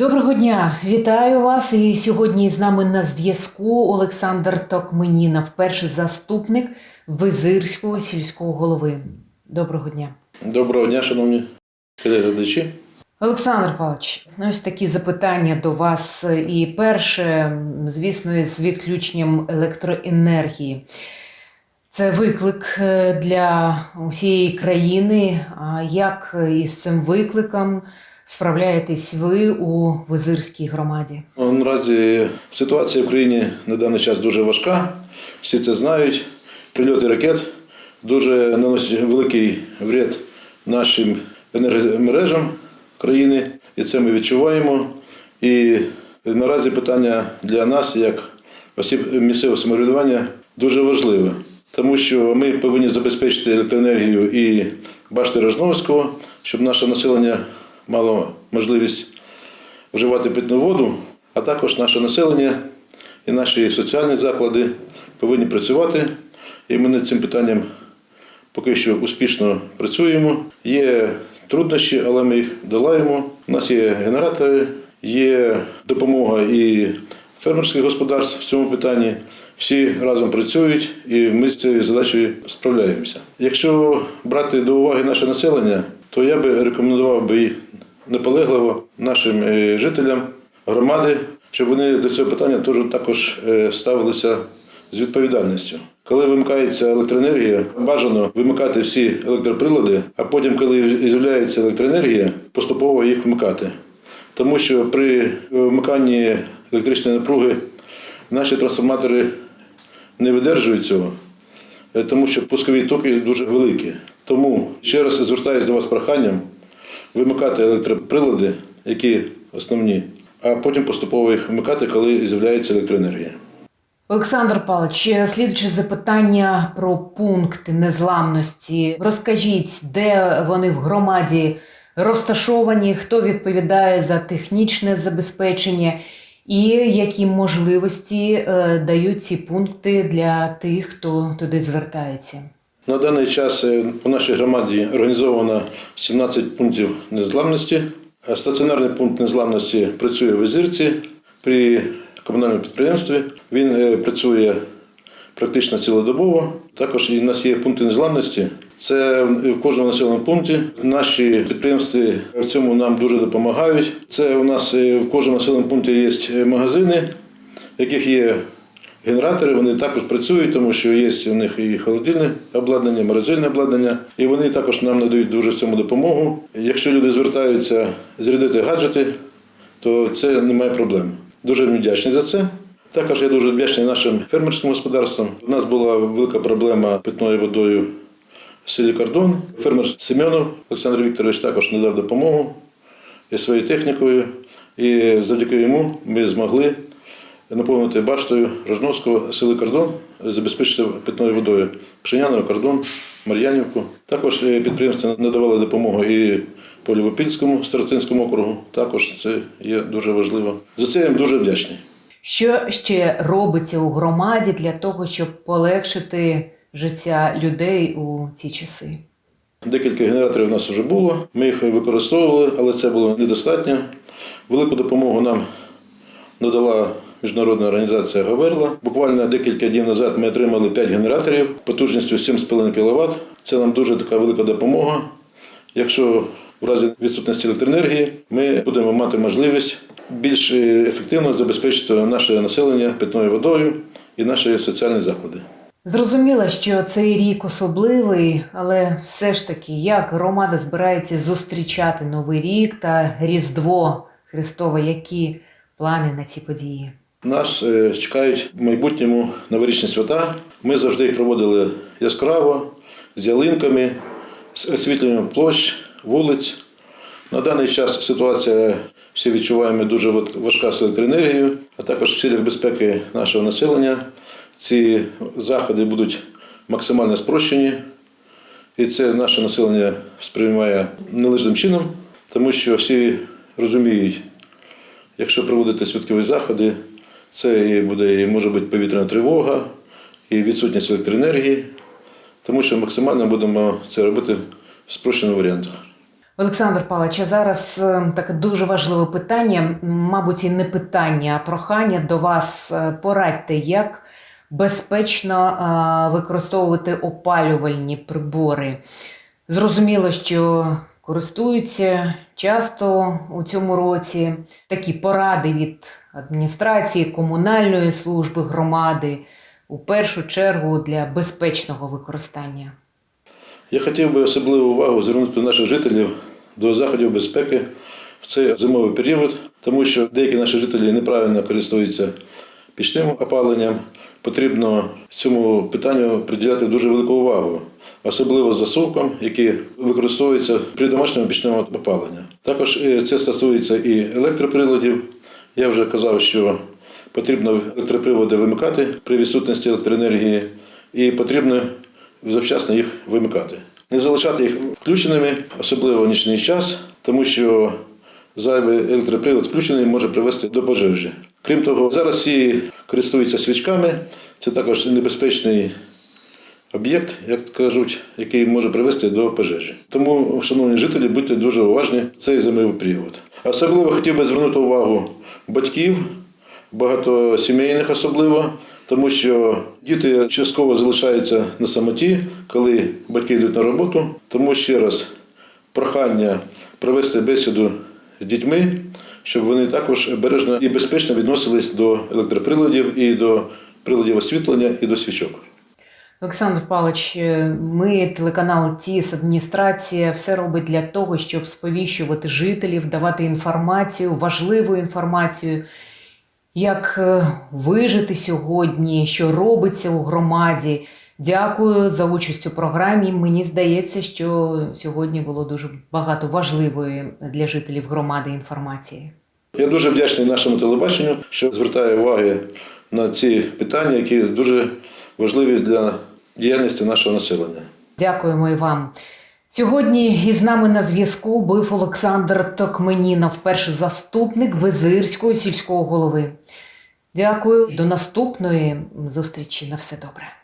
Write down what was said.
Доброго дня, вітаю вас. І сьогодні з нами на зв'язку Олександр Токменінов, перший заступник Визирського сільського голови. Доброго дня. Доброго дня, шановні глядачі. Олександр Павлович, ось такі запитання до вас. І перше, звісно, з відключенням електроенергії. Це виклик е, для усієї країни. А як із цим викликом справляєтесь ви у Визирській громаді? Ну, Наразі ситуація в Україні на даний час дуже важка. Всі це знають. Прильоти ракет дуже наносять великий вред нашим енергомережам країни, і це ми відчуваємо. І наразі питання для нас, як осіб місцевого самоврядування, дуже важливе, тому що ми повинні забезпечити електроенергію і башти Рожновського, щоб наше населення мало можливість вживати питну воду, а також наше населення і наші соціальні заклади повинні працювати. І ми над цим питанням поки що успішно працюємо. Є труднощі, але ми їх долаємо. У нас є генератори, є допомога і фермерських господарств в цьому питанні. Всі разом працюють і ми з цією задачею справляємося. Якщо брати до уваги наше населення, то я би рекомендував би наполегливо нашим е, жителям громади, щоб вони до цього питання теж також е, ставилися з відповідальністю. Коли вимикається електроенергія, бажано вимикати всі електроприлади, а потім, коли з'являється електроенергія, поступово їх вмикати. Тому що при вмиканні електричної напруги наші трансформатори не видержують цього, е, тому що пускові токи дуже великі. Тому ще раз звертаюся до вас з проханням вимикати електроприлади, які основні, а потім поступово їх вмикати, коли з'являється електроенергія. Олександр Павлович, слідуюче запитання про пункти незламності. Розкажіть, де вони в громаді розташовані, хто відповідає за технічне забезпечення і які можливості е, дають ці пункти для тих, хто туди звертається. На даний час е, по нашій громаді організовано 17 пунктів незламності. Стаціонарний пункт незламності працює в Озірці при комунальному підприємстві. Він е, працює практично цілодобово. Також і в нас є пункти незламності. Це в кожному населеному пункті. Наші підприємства в цьому нам дуже допомагають. Це у нас е, в кожному населеному пункті є магазини, в яких є Генератори вони також працюють, тому що є у них і холодильне обладнання, морозильне обладнання, і вони також нам надають дуже цьому допомогу. Якщо люди звертаються зарядити гаджети, то це немає проблем. Дуже вдячний за це. Також я дуже вдячний нашим фермерським господарствам. У нас була велика проблема питною водою в селі Кордон. Фермер Семенов Олександр Вікторович також надав допомогу і своєю технікою. І завдяки йому ми змогли наповнити баштою Рожновського сели Кордон, забезпечити питною водою Пшеняного, Кордон, Мар'янівку. Також е, підприємства надавали допомогу і по Любопільському Старостинському округу. Також це є дуже важливо. За це я їм дуже вдячний. Що ще робиться у громаді для того, щоб полегшити життя людей у ці часи? Декілька генераторів у нас вже було. Ми їх використовували, але це було недостатньо. Велику допомогу нам надала міжнародна організація Говерла. Буквально декілька днів назад ми отримали 5 генераторів потужністю 7,5 кВт. Це нам дуже така велика допомога. Якщо в разі відсутності електроенергії ми будемо мати можливість більш ефективно забезпечити наше населення питною водою і наші соціальні заклади. Зрозуміло, що цей рік особливий, але все ж таки, як громада збирається зустрічати Новий рік та Різдво Христове, які плани на ці події? Нас е, чекають в майбутньому новорічні свята. Ми завжди їх проводили яскраво, з ялинками, з освітленням площ, вулиць. На даний час ситуація всі відчуваємо дуже важка з електроенергією, а також в цілях безпеки нашого населення. Ці заходи будуть максимально спрощені, і це наше населення сприймає належним чином, тому що всі розуміють, якщо проводити святкові заходи, це і буде і може бути повітряна тривога, і відсутність електроенергії, тому що максимально будемо це робити в спрощених варіантах. Олександр Павлович, а зараз е, таке дуже важливе питання, мабуть, і не питання, а прохання до вас. Е, Порадьте, як безпечно е, використовувати опалювальні прибори. Зрозуміло, що користуються часто у цьому році такі поради від адміністрації, комунальної служби громади, у першу чергу для безпечного використання. Я хотів би особливу увагу звернути наших жителів до заходів безпеки в цей зимовий період, тому що деякі наші жителі неправильно користуються пічним опаленням. Потрібно цьому питанню приділяти дуже велику увагу, особливо засувкам, які використовуються при домашньому пічному опаленні. Також е, це стосується і електроприладів. Я вже казав, що потрібно електроприводи вимикати при відсутності електроенергії, і потрібно завчасно їх вимикати. Не залишати їх включеними, особливо в нічний час, тому що зайвий електропривод включений може привести до пожежі. Крім того, зараз всі користуються свічками, це також небезпечний об'єкт, як кажуть, який може привести до пожежі. Тому, шановні жителі, будьте дуже уважні в цей зимовий період. Особливо хотів би звернути увагу батьків, багатосімейних особливо, тому що діти частково залишаються на самоті, коли батьки йдуть на роботу. Тому ще раз прохання провести бесіду з дітьми, щоб вони також бережно і безпечно відносились до електроприладів і до приладів освітлення і до свічок. Олександр Павлович, е, ми, телеканал ТІС, адміністрація, все робить для того, щоб сповіщувати жителів, давати інформацію, важливу інформацію, як е, вижити сьогодні, що робиться у громаді. Дякую за участь у програмі. Мені здається, що сьогодні було дуже багато важливої для жителів громади інформації. Я дуже вдячний нашому телебаченню, що звертає уваги на ці питання, які дуже важливі для діяльності нашого населення. Дякуємо і вам. Сьогодні із нами на зв'язку був Олександр Токменінов, перший заступник Визирського сільського голови. Дякую. До наступної зустрічі. На все добре.